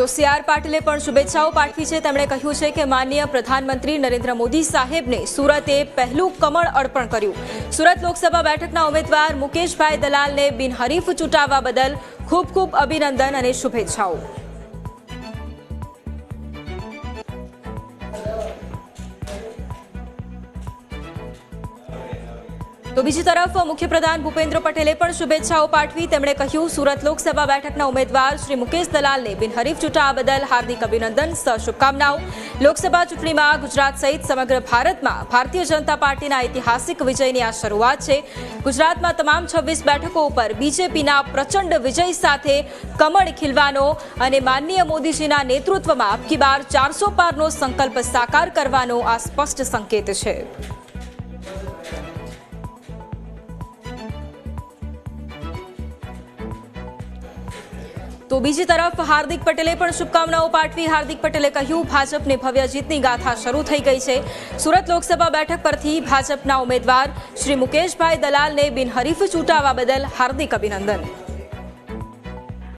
તો C R પાટીલે પણ શુભેચ્છાઓ પાઠવી છે. તેમણે કહ્યું છે કે માન્ય પ્રધાનમંત્રી નરેન્દ્ર મોદી સાહેબને સુરતે પહેલું કમળ અર્પણ કર્યું. સુરત લોકસભા બેઠકના ઉમેદવાર મુકેશભાઈ દલાલને બિનહરીફ ચૂંટાવવા બદલ ખૂબ ખૂબ અભિનંદન અને શુભેચ્છાઓ. તો બીજી તરફ મુખ્યપ્રધાન ભૂપેન્દ્ર પટેલે પણ શુભેચ્છાઓ પાઠવી. તેમણે કહ્યું, સુરત લોકસભા બેઠકના ઉમેદવાર શ્રી મુકેશ દલાલને બિનહરીફ ચૂંટાવા બદલ હાર્દિક અભિનંદન સહ શુભકામનાઓ લોકસભા ચૂંટણીમાં ગુજરાત સહિત સમગ્ર ભારતમાં ભારતીય જનતા પાર્ટીના ઐતિહાસિક વિજયની આ શરૂઆત છે. ગુજરાતમાં તમામ છવ્વીસ બેઠકો ઉપર બીજેપીના પ્રચંડ વિજય સાથે કમળ ખીલવાનો અને માનનીય મોદીજીના નેતૃત્વમાં અબકી બાર ચારસો પારનો સંકલ્પ સાકાર કરવાનો આ સ્પષ્ટ સંકેત છે. તો બીજી તરફ હાર્દિક પટેલે પણ શુભકામનાઓ પાઠવી. હાર્દિક પટેલે કહ્યું, ભાજપને ભવ્ય જીતની ગાથા શરૂ થઈ ગઈ છે. સુરત લોકસભા બેઠક પરથી ભાજપના ઉમેદવાર શ્રી મુકેશભાઈ દલાલને બિનહરીફ ચૂંટાવા બદલ હાર્દિક અભિનંદન.